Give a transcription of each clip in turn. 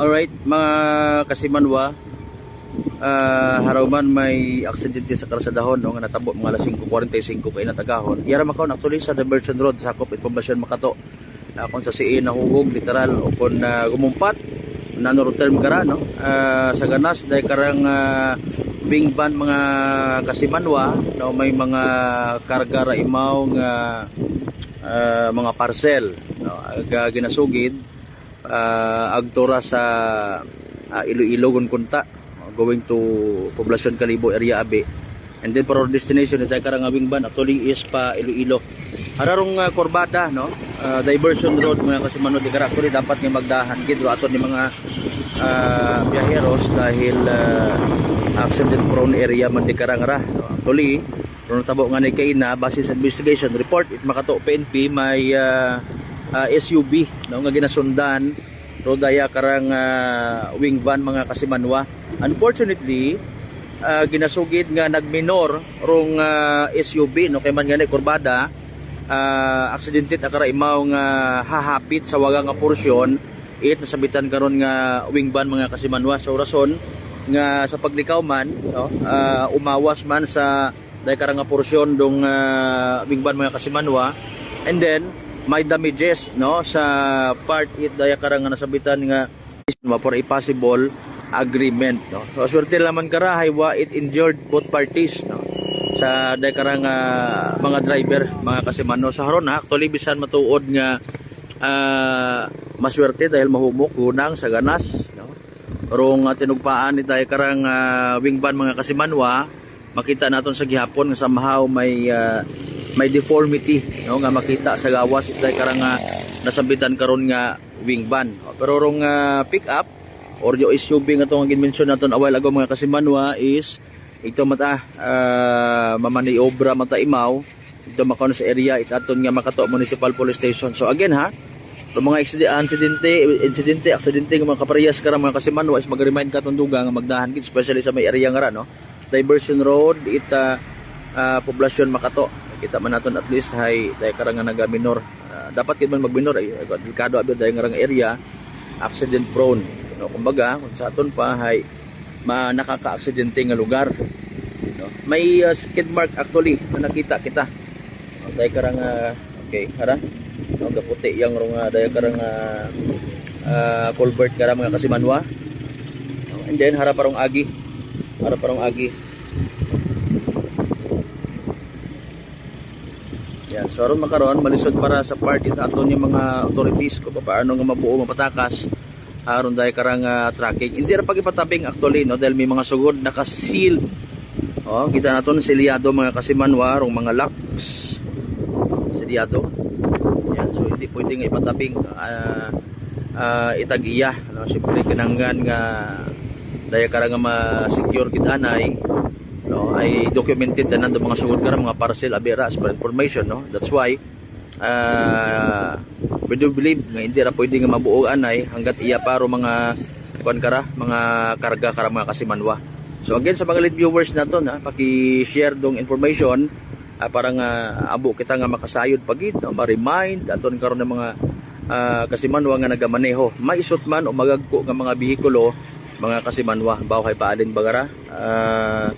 Alright, mga kasimanwa, uh, haraman may aksidente sa karsadahon no, nga natabo mga alas 5.45 kay natagahon. Yara makaon actually sa Diversion Road, sakop Information Makato. Uh, kung sa siin nahugog, literal, o kung uh, gumumpat, nano term kara, no? Uh, sa ganas, dahil karang uh, wing van mga kasimanwa, no, may mga karga ra imaw nga uh, mga parcel, no, aga ginasugid, uh, agtura sa uh, Iloilo Gunkunta going to Poblacion Calibo area Abe. And then for our destination ito karang awing ban actually is pa Iloilo. Hararong uh, kurbada no? Uh, diversion road mga kasi manod di actually dapat nga magdahan gid ato ni mga uh, biyaheros dahil uh, accident prone area man di karang ra no? actually kung tabo nga ni kay na base sa investigation report it makato PNP may uh, uh, SUV no nga ginasundan. Rodaya karang uh, wing van mga kasimanwa. Unfortunately uh, ginasugid nga nagminor rong uh, SUV no kay man nga kurbada uh, aksidente akara imaw nga hahapit sa waga nga porsyon. It nasabitan karon nga wing van mga kasimanwa. So rason nga sa paglikaw man no, uh, umawas man sa dahil karang nga porsyon dong uh, wing van mga kasimanwa. And then may damages no sa part it daya karang nga nasabitan nga for a possible agreement no. So swerte laman kara haywa it injured both parties no sa daya karang uh, mga driver mga kasimano sa haron ha actually bisan matuod nga uh, maswerte dahil mahumok kunang sa ganas no. Rong uh, tinugpaan ni daya karang uh, wing van mga kasimanwa makita naton sa gihapon nga somehow may uh, may deformity no nga makita sa gawas dahil karang nga nasabitan karon nga wing van pero rong uh, pick up or yung SUV nga itong mention naton a while ago mga kasimanwa is ito mata uh, mamaniobra mata imaw ito makaon sa area itaton nga makato municipal police station so again ha Itong mga insidente, insidente, aksidente ng mga kaparehas ka mga kasimanwa is mag-remind ka itong duga nga magdahan especially sa may area nga ra, no? Diversion Road, ita uh, poblasyon Makato. Kita man naton at least hay dahil karang nga naga-minor. Uh, dapat kid man mag-minor ay delikado abi dahil nga area accident prone. No, kumbaga, kung sa aton pa hay ma nakaka-aksidente nga lugar. No? May uh, skid mark actually na nakita kita. No, dahil karang uh, okay, hara. Ang kaputi yang rong uh, dahil karang uh, uh, culvert karang mga kasimanwa. No? And then harap parong agi. Harap parong agi. Yan. So aron makaron malisod para sa part it ato ni mga authorities ko paano nga mabuo mapatakas aron dahil karang uh, tracking. Hindi ra pagipatabing actually no dahil may mga sugod naka-seal. Oh, kita naton siliado mga kasimanwa rong mga locks. Siliado. Yan. So hindi pwedeng ipatabing uh, uh, itag-iya no siyempre kinanggan nga dahil karang ma-secure kita anay no ay documented na nando mga sugod karang mga parcel abera as per information no? That's why uh, we do believe nga hindi ra pwede nga mabuo anay hanggat iya paro mga kuan kara mga karga kara mga kasimanwa. So again sa mga lead viewers nato na paki-share dong information uh, para nga abo kita nga makasayod pagit no? Ma-remind aton karon mga uh, kasimanwa nga nagamaneho. Maisot man o magagko nga mga bihikulo mga kasimanwa. Bahay paalin bagara uh,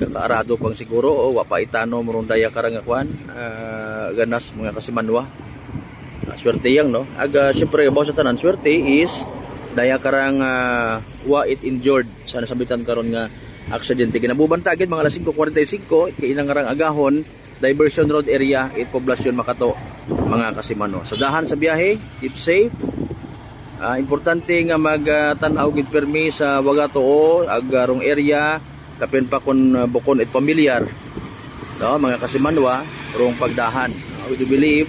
kakaarado pang siguro o wapa itano murong daya karang kwan uh, ganas mga kasimanwa. Uh, swerte yang no? Aga syempre bawa sa tanan swerte is daya karang uh, wa it injured sa nasabitan karon nga aksidente. Kinabubantagin mga alas 5.45 kainang karang agahon diversion road area it poblasyon makato mga kasimanwa. So dahan sa biyahe keep safe. Uh, importante nga magtanaw uh, gid permi sa wagato o agarong area kapin pa kun uh, bukon it familiar. No mga kasimanwa rong pagdahan. We do believe?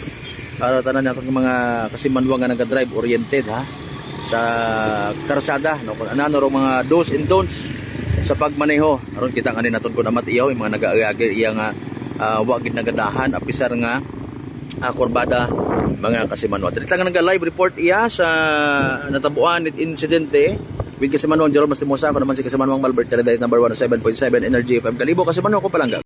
Para tanan nato mga kasimanwa nga naga-drive oriented ha? Sa karsada no? Kun anano rong mga do's and don'ts sa pagmaneho. Aron kita kanin naton kun amat iyaw mga nagaagi iya nga uh, wa gid nagadahan apisar nga uh, kurbada mga kasimanwa. Dito lang nag-live report iya sa natabuan it insidente with Kasimanwang Jerome Mastimosa, ako naman si Kasimanwang Malbert, Teledirect number 107.7 Energy FM. Kalibo Kasimanwang ko palangga.